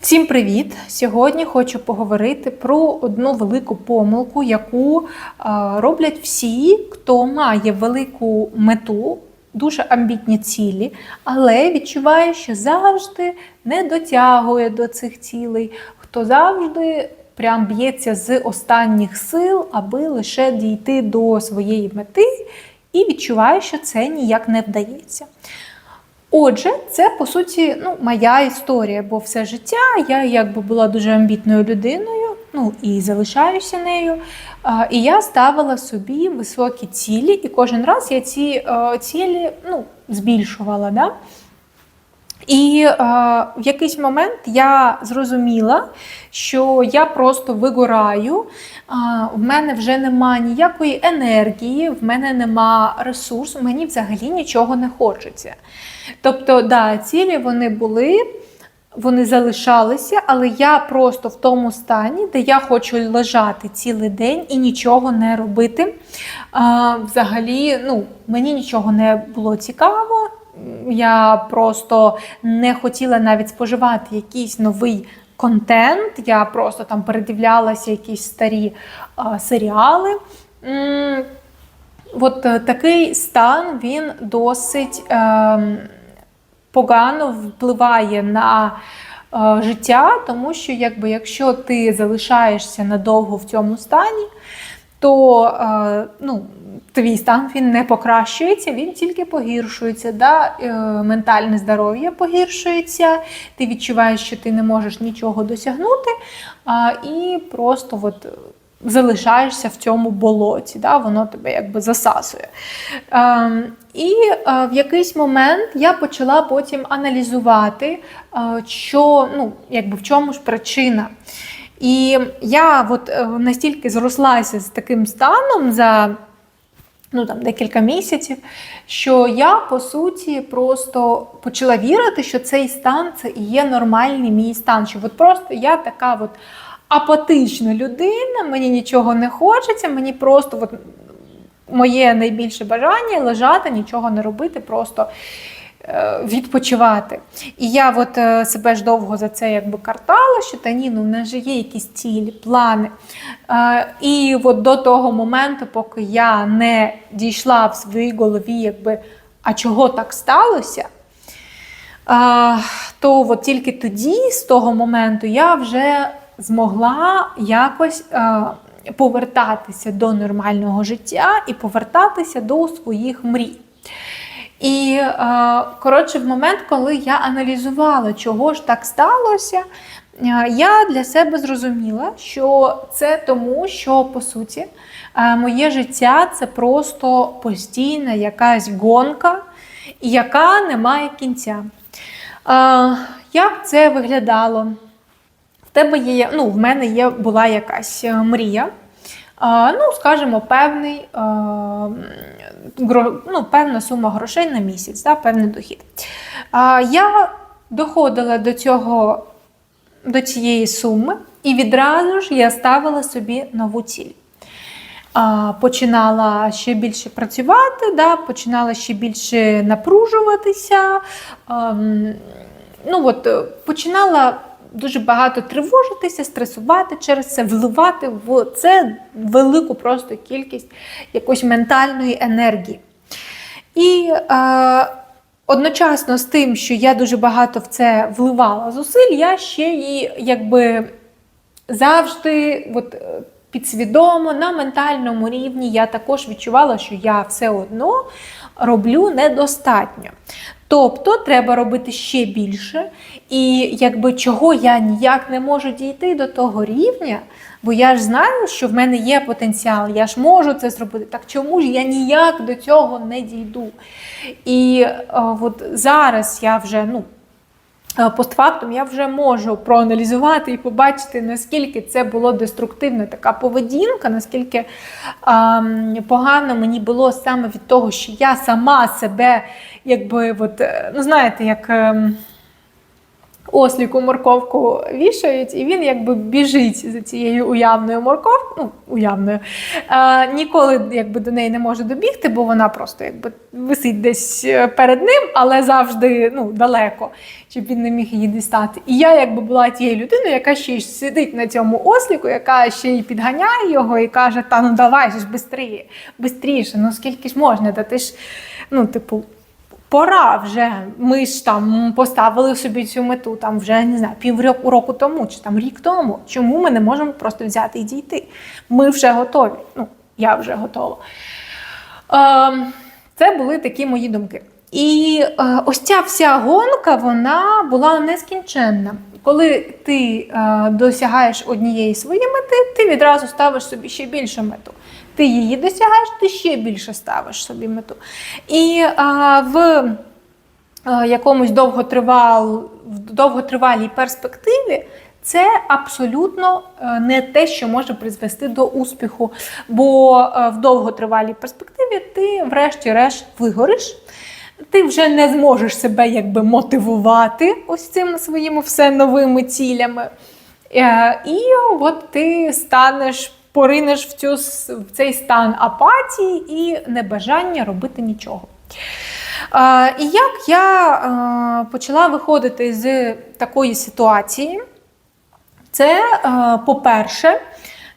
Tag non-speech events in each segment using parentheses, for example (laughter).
Всім привіт! Сьогодні хочу поговорити про одну велику помилку, яку роблять всі, хто має велику мету, дуже амбітні цілі, але відчуває, що завжди не дотягує до цих цілей, хто завжди прям б'ється з останніх сил, аби лише дійти до своєї мети, і відчуває, що це ніяк не вдається. Отже, це по суті ну, моя історія, бо все життя я якби була дуже амбітною людиною, ну і залишаюся нею. А, І я ставила собі високі цілі, і кожен раз я ці е, цілі ну, збільшувала. Да? І е, в якийсь момент я зрозуміла, що я просто вигораю, е, в мене вже нема ніякої енергії, в мене нема ресурсу, мені взагалі нічого не хочеться. Тобто, да, цілі вони були, вони залишалися, але я просто в тому стані, де я хочу лежати цілий день і нічого не робити. А, Взагалі, ну, мені нічого не було цікаво. Я просто не хотіла навіть споживати якийсь новий контент. Я просто там передивлялася якісь старі а, серіали. М, От е, такий стан він досить е, погано впливає на е, життя, тому що якби, якщо ти залишаєшся надовго в цьому стані, то е, ну, твій стан він не покращується, він тільки погіршується. Да? Е, ментальне здоров'я погіршується, ти відчуваєш, що ти не можеш нічого досягнути, і просто от, залишаєшся в цьому болоті, да? воно тебе якби засасує. Е, і е, в якийсь момент я почала потім аналізувати, е, що, ну, якби в чому ж причина. І я от е, настільки зрослася з таким станом за ну, там, декілька місяців, що я по суті просто почала вірити, що цей стан це і є нормальний мій стан. Що от просто я така от апатична людина, мені нічого не хочеться, мені просто от моє найбільше бажання лежати, нічого не робити, просто відпочивати. І я от е, себе ж довго за це якби картала, що та ні, ну в нас же є якісь цілі, плани. Е, І от до того моменту, поки я не дійшла в своїй голові, якби, а чого так сталося? То от тільки тоді, з того моменту, я вже змогла якось повертатися до нормального життя і повертатися до своїх мрій. І, коротше, в момент, коли я аналізувала, чого ж так сталося, я для себе зрозуміла, що це тому, що по суті моє життя це просто постійна якась гонка, яка не має кінця. Як це виглядало? В тебе є, ну, в мене є була якась е, мрія. Ну, скажімо, певний, ну, певна сума грошей на місяць, да, певний дохід. А, Я доходила до цього, до цієї суми, і відразу ж я ставила собі нову ціль. А, Починала ще більше працювати, да, починала ще більше напружуватися. А, ну от, е, Починала дуже багато тривожитися, стресувати через це, вливати в це велику просто кількість якоїсь ментальної енергії. І е, одночасно з тим, що я дуже багато в це вливала зусиль, я ще і якби завжди. от, е, Підсвідомо на ментальному рівні я також відчувала, що я все одно роблю недостатньо. Тобто треба робити ще більше, і якби чого я ніяк не можу дійти до того рівня, бо я ж знаю, що в мене є потенціал, я ж можу це зробити. Так чому ж я ніяк до цього не дійду? І а, от зараз я вже, ну, Постфактум я вже можу проаналізувати і побачити, наскільки це було деструктивна така поведінка, наскільки а, погано мені було саме від того, що я сама себе, якби, от, ну знаєте, як. Осліку морковку вішають, і він якби біжить за цією уявною морковкою, ну, уявною. Е, ніколи якби, до неї не може добігти, бо вона просто якби, висить десь е, перед ним, але завжди ну, далеко, щоб він не міг її дістати. І я якби була тією людиною, яка ще й сидить на цьому осліку, яка ще й підганяє його і каже: Та ну давай ж бистріше, бистріше, ну скільки ж можна, та ти ж, ну, типу. Пора вже. Ми ж там поставили собі цю мету там вже не знаю, півроку року тому чи там рік тому. Чому ми не можемо просто взяти і дійти? Ми вже готові. Ну, я вже готова. Е, це були такі мої думки. І е, ось ця вся гонка вона була нескінченна. Коли ти е, досягаєш однієї своєї мети, ти відразу ставиш собі ще більшу мету. Ти її досягаєш, ти ще більше ставиш собі мету. І е, в якомусь довготривал, в довготривалій перспективі це абсолютно е, не те, що може призвести до успіху. Бо е, в довготривалій перспективі ти, врешті-решт, вигориш. Ти вже не зможеш себе якби мотивувати ось цими своїми все новими цілями. Е, І от ти станеш, поринеш в, цю, в цей стан апатії і небажання робити нічого. Е, І як я е, почала виходити з такої ситуації, це, е, по-перше,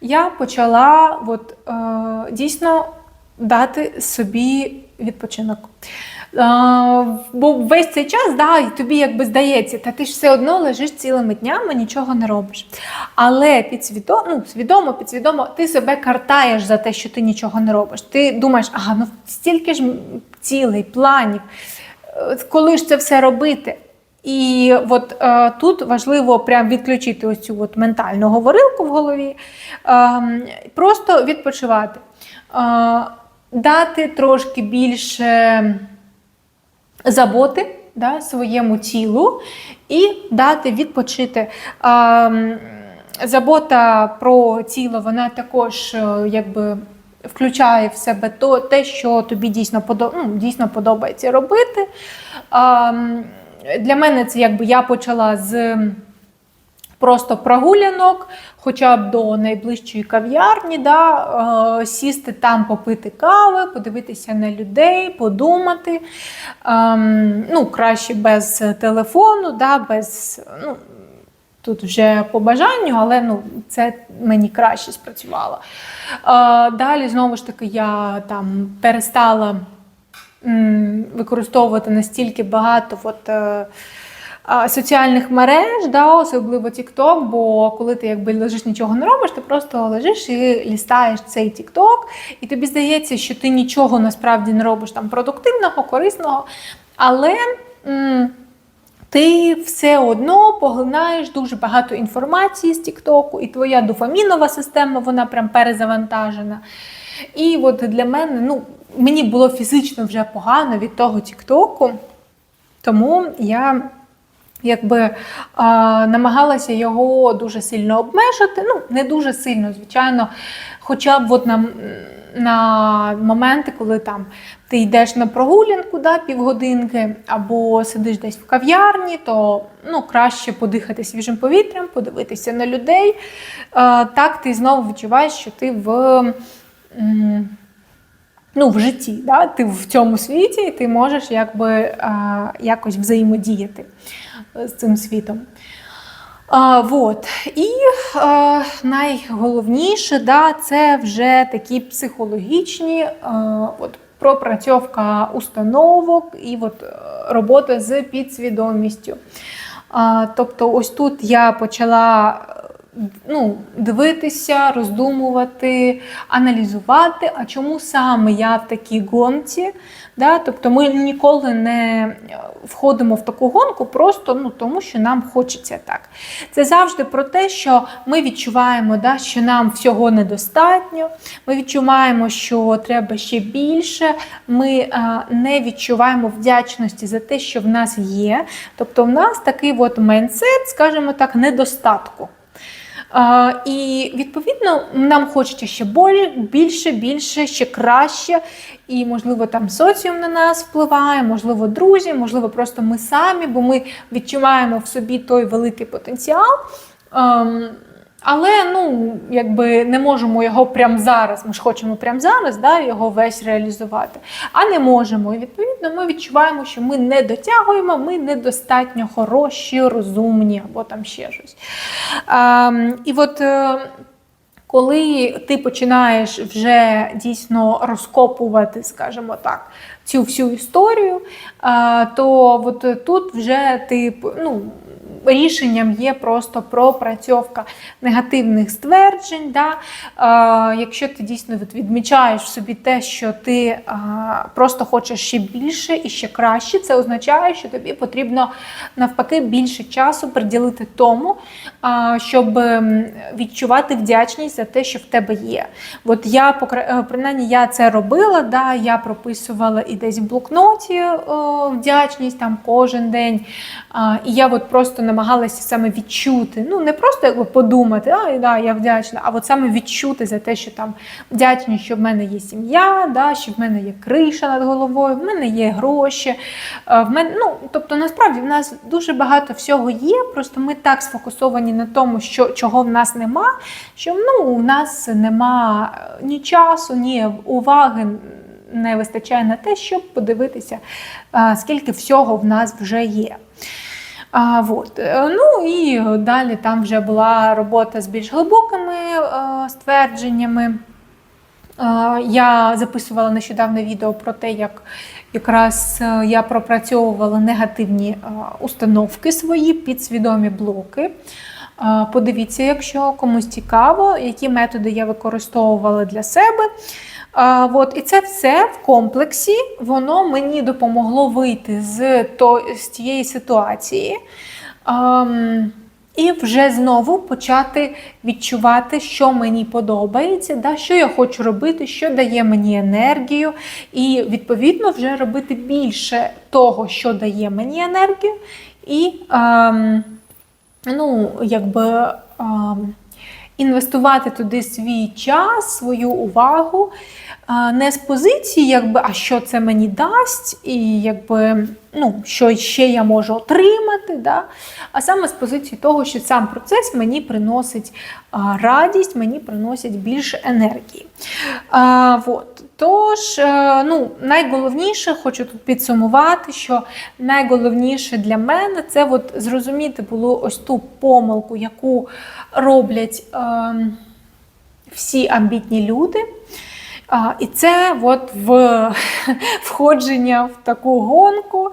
я почала от, е, дійсно дати собі відпочинок. Бо весь цей час да, і тобі якби здається, та ти ж все одно лежиш цілими днями, нічого не робиш. Але підсвідомо, ну, свідомо, підсвідомо, ти себе картаєш за те, що ти нічого не робиш. Ти думаєш, ага, ну стільки ж цілей, планів, е, коли ж це все робити? І от е, тут важливо прям відключити ось цю от ментальну говорилку в голові, е, просто відпочивати, е, дати трошки більше заботи да, своєму тілу і дати відпочити. А, забота про тіло, вона також е, якби. Включає в себе то, те, що тобі дійсно подо... ну, дійсно подобається робити. А, для мене це якби я почала з просто прогулянок, хоча б до найближчої кав'ярні, да, е, сісти там, попити кави, подивитися на людей, подумати. Ем, ну, краще без телефону, да, без. Ну, Тут вже по бажанню, але ну, це мені краще спрацювало. Е, далі, знову ж таки, я там перестала використовувати настільки багато от, е, соціальних мереж, да, особливо TikTok, бо коли ти якби лежиш нічого не робиш, ти просто лежиш і лістаєш цей TikTok, і тобі здається, що ти нічого насправді не робиш там продуктивного, корисного. Але. м, ти все одно поглинаєш дуже багато інформації з Тіктоку, і твоя дофамінова система вона прям перезавантажена. І от для мене, ну, мені було фізично вже погано від того Тіктоку, тому я якби а, намагалася його дуже сильно обмежити. Ну, не дуже сильно, звичайно, хоча б от на, на моменти, коли там ти йдеш на прогулянку да, півгодинки, або сидиш десь в кав'ярні, то ну, краще подихати свіжим повітрям, подивитися на людей. А, так ти знову відчуваєш, що ти в. м, Ну, в житті, да? ти в цьому світі, і ти можеш якби а, якось взаємодіяти з цим світом. А, вот. І а, найголовніше, да, це вже такі психологічні а, от, пропрацьовка установок і от, е, робота з підсвідомістю. А, тобто, ось тут я почала ну, дивитися, роздумувати, аналізувати, а чому саме я в такій гонці. Да? Тобто ми ніколи не входимо в таку гонку, просто ну, тому що нам хочеться так. Це завжди про те, що ми відчуваємо, да, що нам всього недостатньо, ми відчуваємо, що треба ще більше. Ми а, не відчуваємо вдячності за те, що в нас є. Тобто, в нас такий от майндсет, скажімо так, недостатку. І відповідно нам хочеться ще більше, більше, ще краще. І, можливо, там соціум на нас впливає, можливо, друзі, можливо, просто ми самі, бо ми відчуваємо в собі той великий потенціал. Але ну, якби не можемо його прямо зараз. Ми ж хочемо прямо зараз да, його весь реалізувати. А не можемо. І відповідно ми відчуваємо, що ми не дотягуємо, ми недостатньо хороші, розумні або там ще щось. Ем, і от. е, коли ти починаєш вже дійсно розкопувати, скажімо так, цю всю історію, то от тут вже ти ну, рішенням є просто пропрацьовка негативних стверджень. Да? Якщо ти дійсно відмічаєш в собі те, що ти просто хочеш ще більше і ще краще, це означає, що тобі потрібно навпаки більше часу приділити тому, щоб ем, відчувати вдячність за те, що в тебе є. От я е, принаймні я це робила, да, я прописувала і десь в блокноті о, вдячність там кожен день. І я от просто намагалася саме відчути, ну не просто якби подумати, а да, я вдячна, а от саме відчути за те, що там вдячні, що в мене є сім'я, да, що в мене є криша над головою, в мене є гроші. е, В мене, ну, тобто, насправді в нас дуже багато всього є, просто ми так сфокусовані на тому, що, чого в нас нема, що ну, у нас нема е, ні часу, ні уваги не вистачає на те, щоб подивитися, скільки всього в нас вже є. А, вот. Е, Ну і далі там вже була робота з більш глибокими е, ствердженнями. Е, Я записувала нещодавно відео про те, як якраз е, я пропрацьовувала негативні е, установки свої, підсвідомі блоки. Е, Подивіться, якщо комусь цікаво, які методи я використовувала для себе. А, от, і це все в комплексі воно мені допомогло вийти з, то, з тієї ситуації. Ам, і вже знову почати відчувати, що мені подобається, да, що я хочу робити, що дає мені енергію, і відповідно вже робити більше того, що дає мені енергію, і ам, ну, якби. Ам, інвестувати туди свій час, свою увагу, не з позиції, якби, а що це мені дасть, і якби, ну, що ще я можу отримати, да? а саме з позиції того, що сам процес мені приносить радість, мені приносить більше енергії. А, вот. Тож, е, ну, найголовніше, хочу тут підсумувати, що найголовніше для мене це от зрозуміти було ось ту помилку, яку роблять е, всі амбітні люди. А, І це от в (laughs) входження в таку гонку,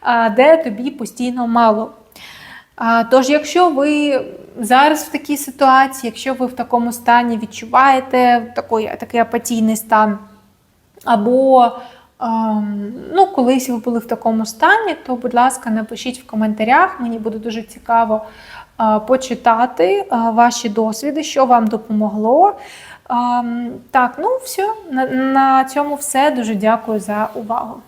а, де тобі постійно мало. А, Тож, якщо ви зараз в такій ситуації, якщо ви в такому стані відчуваєте такий, такий апатійний стан, або ем, ну, колись ви були в такому стані, то, будь ласка, напишіть в коментарях. Мені буде дуже цікаво е, почитати е, ваші досвіди, що вам допомогло. Ем, так, ну все, на, на цьому все. Дуже дякую за увагу.